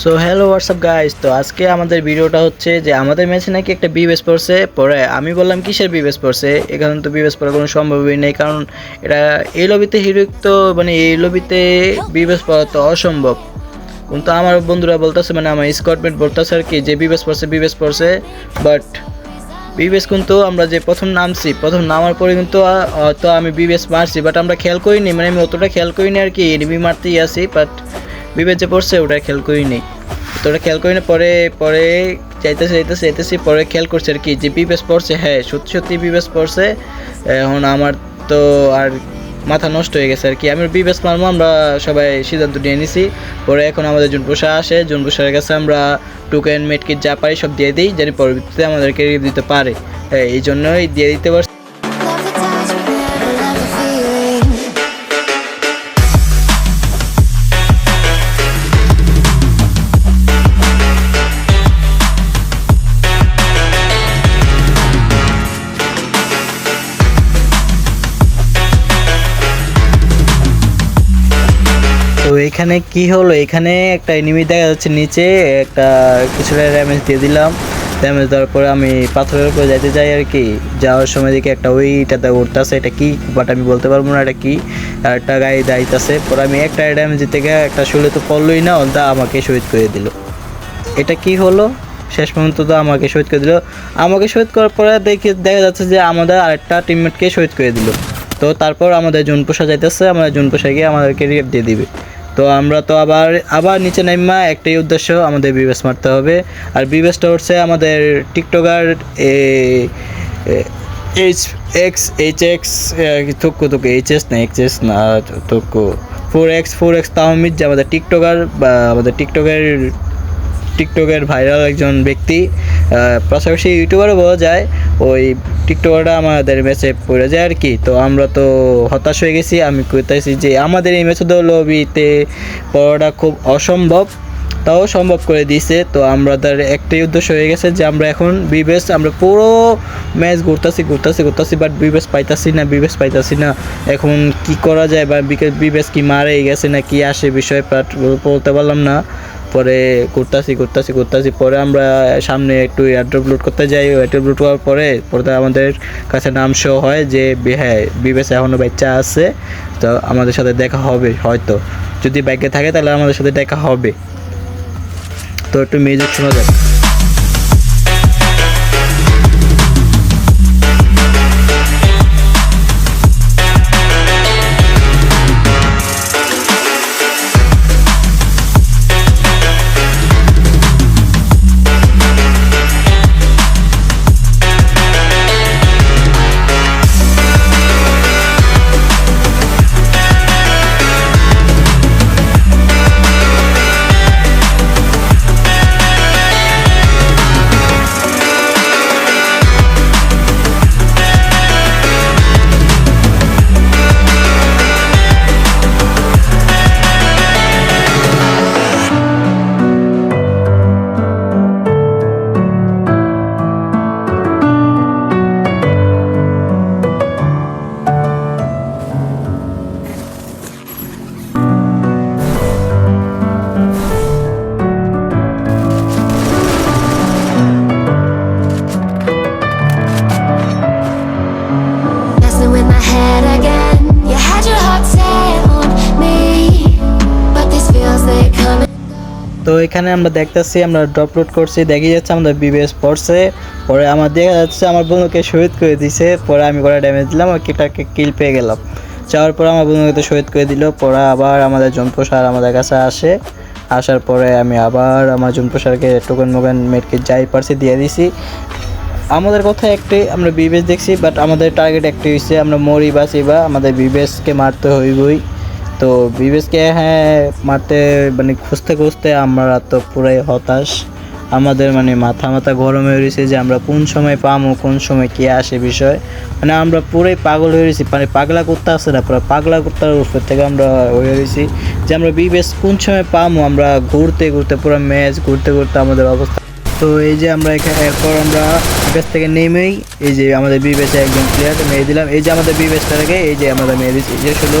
So hello WhatsApp guys তো আজকে আমাদের ভিডিওটা হচ্ছে যে আমাদের ম্যাচে নাকি একটা বিবেস পড়ছে, পরে আমি বললাম কিসের বিবেস পড়ছে? এখানে তো বিবেস পড়ার কোনো সম্ভবই নেই, কারণ এটা এই লবিতে হিরোইক তো মানে এই লবিতে বিবেস পড়া তো অসম্ভব। কিন্তু আমার বন্ধুরা বলতেছে মানে আমার স্কটমেট বলতেছে আর কি যে বিবেস পড়ছে বিবেস পড়ছে বাট বিবেস কিন্তু আমরা যে প্রথম নামছি, প্রথম নামার পরে কিন্তু হয়তো আমি বিবেস মারছি বাট আমরা খেয়াল করিনি মানে আমি অতটা খেয়াল করিনি আর কি এনিমি মারতেই আছি বাট বিবেচ পড়ছে ওটা খেয়াল করিনি তো ওটা খেয়াল করিনি পরে পরে যাইতেছে যাইতেছে যাইতেছি পরে খেয়াল করছে আর কি যে বিবেস পড়ছে হ্যাঁ সত্যি সত্যি বিবেস পড়ছে এখন আমার তো আর মাথা নষ্ট হয়ে গেছে আর কি। আমি বিবেস মারবো আমরা সবাই সিদ্ধান্ত নিয়ে নিছি। পরে এখন আমাদের জুনপুষা আসে জুনপুষার কাছে আমরা টোকেন মেটকিট যা পারি সব দিয়ে দিই যেন পরবর্তীতে আমাদেরকে দিতে পারে। হ্যাঁ, এই জন্যই দিয়ে দিতে পারছি। তো এখানে কি হলো? এখানে একটা এনিমি দেখা যাচ্ছে নিচে, একটা কিছুটা ড্যামেজ দিয়ে দিলাম। ড্যামেজ দেওয়ার পরে আমি পাথরের উপরে যাইতে যাই আর কি। যাওয়ার সময় দেখি একটা ওইটাতে উঠতেছে এটা কি? বাট আমি বলতে পারব না এটা কি। আর একটা গায়ে দাঁড়িয়েছে পরে আমি একটা ড্যামেজ দিতে গিয়ে একটা শুলে তো পড়লোই না ওটা আমাকে শহীদ করে দিল। এটা কি হলো? শেষ পর্যন্ত তো আমাকে শহীদ করে দিল। আমাকে শহীদ করার পরে দেখে, দেখা যাচ্ছে যে আমাদের আরেকটা টিমমেটকে শহীদ করে দিল। তো তারপর আমাদের জুন পোষা যাইতেছে। আমাদের জুন পোষা গিয়ে আমাদেরকে রিপ দিয়ে দিবে। তো আমরা তো আবার আবার নিচে নাইমা, একটাই উদ্দেশ্য আমাদের বিবেস মারতে হবে। আর বিবেসটা হচ্ছে আমাদের TikToker H, X H, X থুকু থুকু, এইচ, এস, না, এইচ, এস, না, থুকু, four X four X Tahmid যে আমাদের টিকটকার বা আমাদের টিকটকের টিকটকের ভাইরাল একজন ব্যক্তি পাশাপাশি ইউটিউবারও বলা যায়, ওই টিকটকারটা আমাদের ম্যাচে পড়ে যায় আর কি। তো আমরা তো হতাশ হয়ে গেছি, আমি কইতেছি যে আমাদের এই ম্যাচে তো লবিতে পড়াটা খুব অসম্ভব, তাও সম্ভব করে দিয়েছে। তো আমাদের একটাই উদ্দেশ্য হয়ে গেছে যে আমরা এখন বিবেস আমরা পুরো ম্যাচ ঘুরতাছি ঘুরতাছি ঘুরতাছি বাট বিবেস পাইতাছি না বিবেস পাইতাছি না। এখন কি করা যায় বা বিবেস কি মারে গেছে না কি আসে বিষয়ে বলতে পারলাম না। পরে ঘুরতাছি ঘুরতাছি ঘুরতাছি। পরে আমরা সামনে একটু এয়ারড্রপ লোড করতে যাই। এয়ারড্রপ লোড করার পরে পরে আমাদের কাছে নাম শো হয় যে হ্যাঁ বিবেস এখনও বাচ্চা আছে, তো আমাদের সাথে দেখা হবে হয়তো। যদি বাইকে থাকে তাহলে আমাদের সাথে দেখা হবে। তো একটু মিউজিক শোনা যাক। তো এখানে আমরা দেখতেছি, আমরা ড্রপলোড করছি, দেখে যাচ্ছে আমাদের বিবিএস পড়ছে। পরে আমার দেখা যাচ্ছে আমার বন্ধুকে শহীদ করে দিছে, পরে আমি করে ড্যামেজ দিলাম ওই কিটাকে কিল পেয়ে গেলাম। যাওয়ার পর আমার বন্ধুকে তো শহীদ করে দিল, পরে আবার আমাদের জনপ্রসার আমাদের কাছে আসে। আসার পরে আমি আবার আমার জনপ্রসারকে টোকেন মোকেন মেটকে যাই পারছি, দিয়ে দিছি। আমাদের কথা একটি আমরা বিবেস দেখছি বাট আমাদের টার্গেট একটি হয়েছে আমরা মরি বাঁচি বা আমাদের বিবেসকে মারতে হইবই। তো বিবেসকে হ্যাঁ মারতে মানে খুঁজতে খুঁজতে আমরা তো পুরাই হতাশ। আমাদের মানে মাথা মাথা গরম হয়ে রয়েছে যে আমরা কোন সময় পামো, কোন সময় কে আসে বিষয়। মানে আমরা পুরাই পাগল হয়ে রয়েছি মানে পাগলা করতে আসে না, পুরো পাগলা করতে উপর থেকে আমরা হয়ে রয়েছি যে আমরা বিবেস কোন সময় পামো, আমরা ঘুরতে ঘুরতে পুরো ম্যাচ, ঘুরতে ঘুরতে আমাদের অবস্থা তো এই যে আমরা এখানে এরপর আমরা বিবেস থেকে নেমেই এই যে আমাদের বিবেসে একজন প্লেয়ার মেরে দিলাম। এই যে আমাদের বিবেসটাকে এই যে আমাদের মেরে দিচ্ছি যে শুধু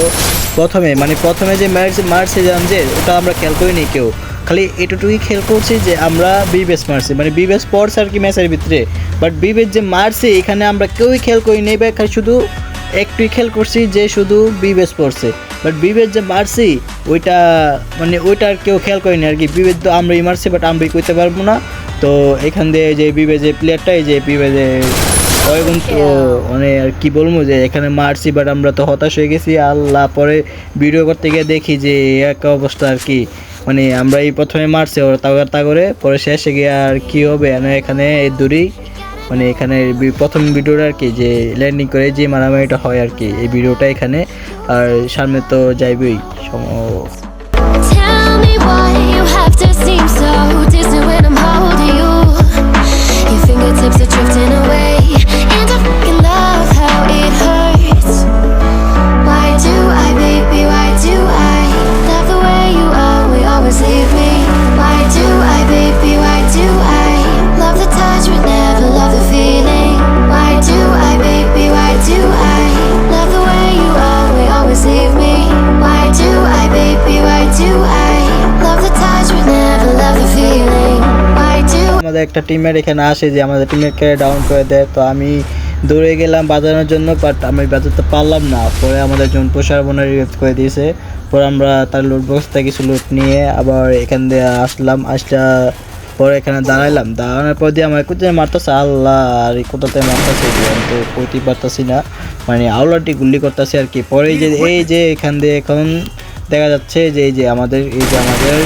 প্রথমে মানে প্রথমে যে মারছে মারছে যে, ওটা আমরা খেয়াল করিনি কেউ। খালি এটুকুই খেয়াল করছি যে আমরা বিবেস মারছি। মানে বিবেস পড়ছে আর কি ম্যাচের ভিতরে? বাট বিবেস যে মারছে, এখানে আমরা কেউই খেয়াল করি নেই বা খালি শুধু একটুই খেয়াল করছি যে শুধু বিবেস পড়ছে। বাট বিবেস যে মারছি ওইটা মানে ওইটা কেউ খেয়াল করেনি আর কি। বিবেস তো আমরাই মারছি বাট আমরাই করতে পারব না। তো এখান দিয়ে যে বিবে যে প্লেয়ারটা এই যে বিবে যে ওই কিন্তু মানে আর কি বলব যে এখানে মারছি বাট আমরা তো হতাশ হয়ে গেছি। আল্লাহ পরে ভিডিও করতে গিয়ে দেখি যে এক অবস্থা আর কি। মানে আমরা এই প্রথমে মারছি ওরা তাগর তাগরে পরে শেষে গিয়ে আর কি হবে? মানে এখানে এই দূরেই মানে এখানে প্রথম ভিডিওটা আর কি, যে ল্যান্ডিং করে যে মারামারিটা হয় আর কি, এই ভিডিওটা এখানে, আর সামনে তো যাইবেই আমাদের একটা টিমের এখানে আসে যে আমাদের টিমের কে ডাউন করে দেয়। তো আমি দৌড়ে গেলাম বাজানোর জন্য বাট আমি বাজাতে পারলাম না। পরে আমাদের জন প্রসার বোনের রিলিজ করে দিয়েছে। পরে আমরা তার লুট বক্স থেকে কিছু লুট নিয়ে আবার এখান দিয়ে আসলাম। আসলা পরে এখানে দাঁড়াইলাম। দাঁড়ানোর পর দিয়ে আমার কোথায় মারতেছে? আল্লাহ, আর কোথাতে মারতেছে? আমি তো কইতে পারতেছি না। মানে আউলাটি গুল্লি করতেছে আর কি। পরে যে, এই যে এখান দিয়ে এখন দেখা যাচ্ছে যে, এই যে আমাদের, এই যে আমাদের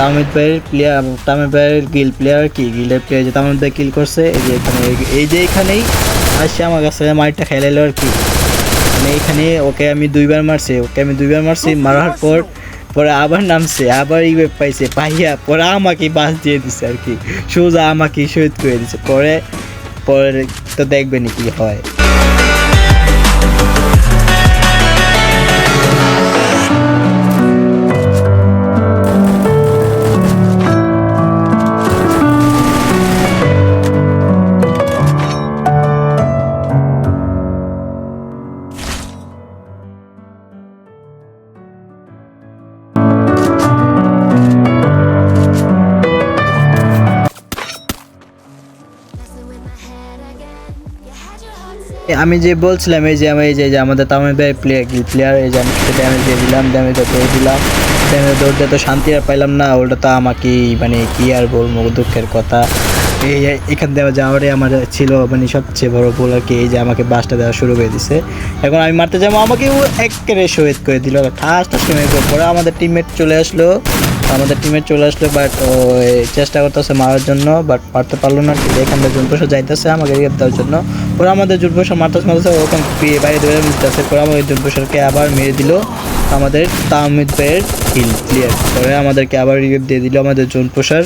তামিদ ভাইয়ের প্লেয়ার তামিদ ভাইয়ের গিল প্লেয়ার কি? গিলের প্লেয়ার যে তামিদ ভাই কিল করছে, এই যে এখানে, এই যে এখানেই আসছে আমার কাছে মাইটটা খেলাইলো আর কি। মানে এখানে ওকে আমি দুইবার মারছি, ওকে আমি দুইবার মারছি, মারার পর, পরে আবার নামছে, আবার ইয়ে পাইছে, পাইয়া পরে আমাকে বাস দিয়ে দিছে আর কি। সোজা আমাকে শহীদ করে দিছে, পরে পরে তো দেখবেনি কি হয়। আমি যে বলছিলাম, এই যে আমি, এই যে আমাদের তামিল ভাই প্লেয়ার প্লেয়ার এই যে আমি ড্যামেজ দিয়ে দিলাম ড্যামেজটা দৌড় দিলাম। ড্যামেজ দৌড়তে তো শান্তি আর পাইলাম না, ওটা তো আমাকে মানে কি আর বলব, দুঃখের কথা। এই এখান থেকে যাওয়ারই আমার ছিল মানে সবচেয়ে বড় ভুল আর কি, এই যে আমাকে বাসটা দেওয়া শুরু করে দিছে। এখন আমি মারতে যাব, আমাকে ও একেবারে শহীদ করে দিল। ঠাস ঠাস মেরে পরে আমাদের টিমমেট চলে আসলো। আমাদের টিমমেট চলে আসলো বাট চেষ্টা করতেছে মারার জন্য বাট মারতে পারল না এখান থেকে যাইতেছে আমাকে রেপ দেওয়ার জন্য। আমাদের জুটবসার মারতেছে মারতেছে ওরকম বাইরে ধরে মিলতেছে পরে আমাদের জুটবসারকে আবার মেরে দিল আমাদের তামিদ ভাইয়ের হিল ক্লিয়ার পরে আমাদেরকে আবার দিয়ে দিল আমাদের জুনপোষার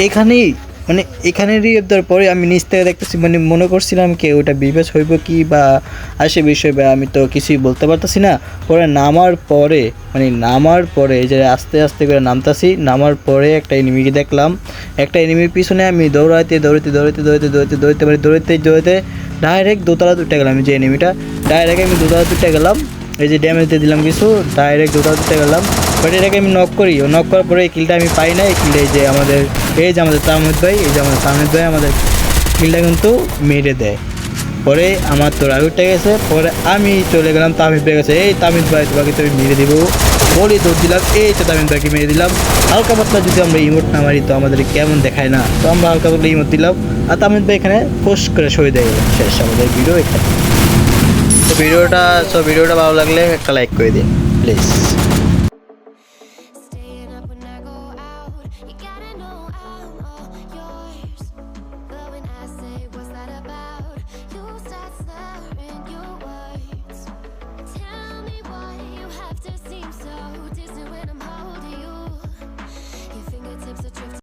এখানেই মানে এখানে দেওয়ার পরে আমি নিচ থেকে দেখতেছি মানে মনে করছিলাম কি ওটা বিবেচ হইব কি বা আসে বিষয় বা আমি তো কিছুই বলতে পারতেছি না। পরে নামার পরে মানে নামার পরে যে আস্তে আস্তে করে নামতাছি, নামার পরে একটা এনিমিকে দেখলাম। একটা এনিমির পিছনে আমি দৌড়াইতে দৌড়াইতে দৌড়াইতে দৌড়াইতে দৌড়াইতে দৌড়াইতে পারি দৌড়াইতে দৌড়াইতে ডাইরেক্ট দোতলা দুটে গেলাম যে এনিমিটা ডাইরেক্ট আমি দোতলা দুটে গেলাম, এই যে ড্যামেজ দিয়ে দিলাম কিছু ডাইরেক্ট দোতলা দুটে গেলাম। বাট এটাকে আমি নক করি। নক করার পরে এই কিলটা আমি পাই না এই কিলটা এই যে আমাদের এই যে আমাদের তাহমিদ ভাই, এই যে আমাদের তাহমিদ ভাই আমাদের কিলটা কিন্তু মেরে দেয়। পরে আমার তো রাগ উঠে গেছে, পরে আমি চলে গেলাম তামিদ ভাই গেছে এই তামিদ ভাই, তোমাকে আমি মেরে দিব। বলি দৌড় দিলাম, এই তো তামিদ ভাইকে মেরে দিলাম। হালকা পাতলা যদি আমরা ইমোট না মারি, তো আমাদের কেমন দেখায় না? তো আমরা হালকা পাতলা ইমোট দিলাম, আর তামিদ ভাই এখানে পোস্ট করে সই দেয়। শেষ, আমাদের ভিডিও এখানে। তো ভিডিওটা সো ভিডিওটা ভালো লাগলে একটা লাইক করে দিন please know I'm all yours